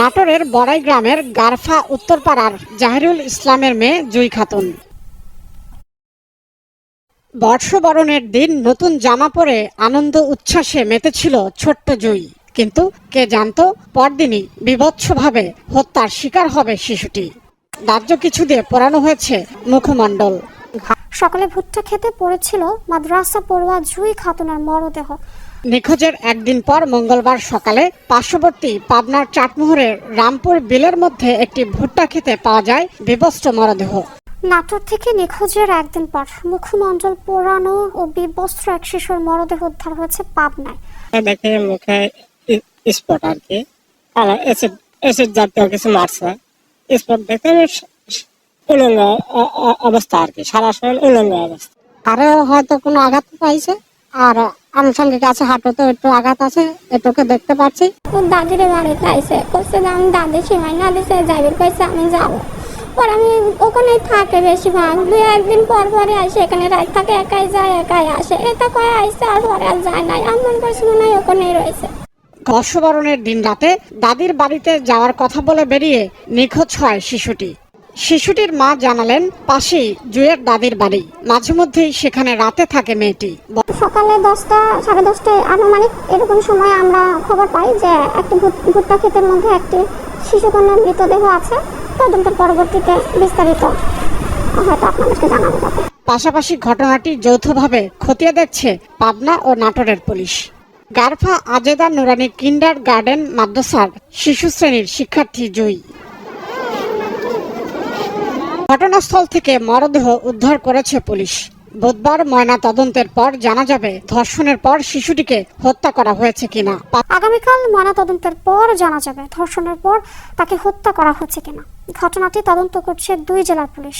নাটোরের বড়াই গ্রামের গারফা উত্তরপাড়ার জাহিরুল ইসলামের মেয়ে জুই খাতুন। বর্ষবরণের দিন নতুন জামা পরে আনন্দ উচ্ছ্বাসে মেতেছিল ছোট্ট জুই। কিন্তু কে জানতো, পরদিনই বিভৎসভাবে হত্যার শিকার হবে শিশুটি। দাহ্য কিছু দিয়ে পোড়ানো হয়েছে মুখমণ্ডল। সকালে ভুট্টা খেতে পড়েছিল, মাদ্রাসা পড়ুয়া জুই খাতুনের মরদেহ। নিখোঁজের একদিন পর মঙ্গলবার সকালে পার্শ্ববর্তী পাবনার চাটমোহরের রামপুর বিলের মধ্যে একটি ভুট্টা খেতে পাওয়া যায় বিবস্ত্র মরদেহ। নাটোর থেকে নিখোঁজের একদিন পর মুখমণ্ডল পোড়ানো ও বিবস্ত্র এক শিশুর মরদেহ উদ্ধার হয়েছে পাবনায়। দেখে মুখে স্পট আর কি। এসিড জাতীয় কিছু মারছে। স্পট দেখে উলঙ্গ অবস্থা আর কি। সারা শরীর উলঙ্গ অবস্থা। আরও হয়তো কোনো আঘাত পাইছে? আর আনুষঙ্গিক আছে হাঁটুতে একটু আঘাত আছে এটুকু দেখতে পাচ্ছি। দাদির বাড়িতে আইসে করছে যে আমি দাদি সীমাই না দিছে যাইবের কইছে আমি যাব। পর আমি ওখানেই থাকে বেশিরভাগ দুই একদিন পর পরে আসে এখানে রাত থাকে একাই যায় একাই আসে। এটা কয়ে আইসে আর পরে আর যায় নাই আমার কাছে মনে হয় ওখানেই রয়েছে। বর্ষবরণের দিন রাতে দাদির বাড়িতে যাওয়ার কথা বলে বেরিয়ে নিখোঁজ হয় শিশুটি। শিশুটির মা জানালেন পাশেই জুয়ের দাদির বাড়ি। মাঝে মধ্যেই সেখানে রাতে থাকে মেয়েটি। সকালে দশটা সাড়ে দশটায় আনুমানিক এরকম সময় আমরা খবর পাই যে একটি ভুট্টা ক্ষেতের মধ্যে একটি শিশুকন্যার মৃতদেহ আছে। তদন্তের পরবর্তীতে বিস্তারিত হয়তো আপনাদেরকে জানাব যাবে পাশাপাশি ঘটনাটি যৌথভাবে খতিয়ে দেখছে পাবনা ও নাটোরের পুলিশ। গারফা আজেদা নুরানি কিন্ডার গার্ডেন মাদ্রাসার শিশু শ্রেণির শিক্ষার্থী জয়ী ঘটনাস্থল থেকে মরদেহ উদ্ধার করেছে পুলিশ। বুধবার ময়না তদন্তের পর জানা যাবে, ধর্ষণের পর শিশুটিকে হত্যা করা হয়েছে কিনা। আগামীকাল ময়না তদন্তের পর জানা যাবে, ধর্ষণের পর তাকে হত্যা করা হচ্ছে কিনা। ঘটনাটি তদন্ত করছে দুই জেলার পুলিশ।